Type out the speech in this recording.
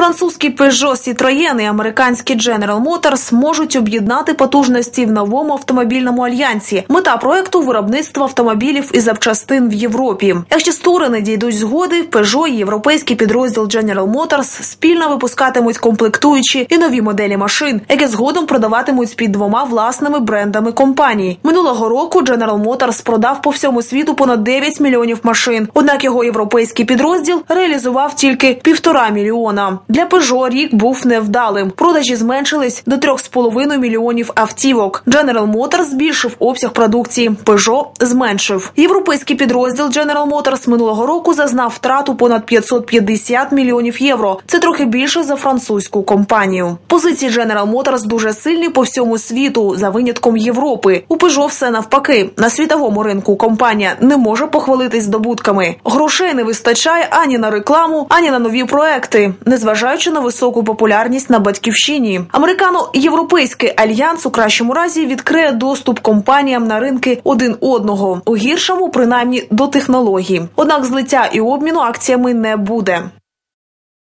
Французький Peugeot Citroën і американський General Motors можуть об'єднати потужності в новому автомобільному альянсі. Мета проекту виробництва автомобілів і запчастин в Європі. Якщо сторони дійдуть згоди, Peugeot і європейський підрозділ General Motors спільно випускатимуть комплектуючі і нові моделі машин, які згодом продаватимуть під двома власними брендами компаній. Минулого року General Motors продав по всьому світу понад 9 мільйонів машин. Однак його європейський підрозділ реалізував тільки півтора мільйона. Для Peugeot рік був невдалим. Продажі зменшились до 3,5 мільйонів автівок. General Motors збільшив обсяг продукції. Peugeot зменшив. Європейський підрозділ General Motors минулого року зазнав втрату понад 550 мільйонів євро. Це трохи більше за французьку компанію. Позиції General Motors дуже сильні по всьому світу, за винятком Європи. У Peugeot все навпаки. На світовому ринку компанія не може похвалитись здобутками. Грошей не вистачає ані на рекламу, ані на нові проекти, незважаючи на високу популярність на батьківщині. Американо-європейський альянс у кращому разі відкриє доступ компаніям на ринки один одного, у гіршому принаймні до технологій. Однак злиття і обміну акціями не буде.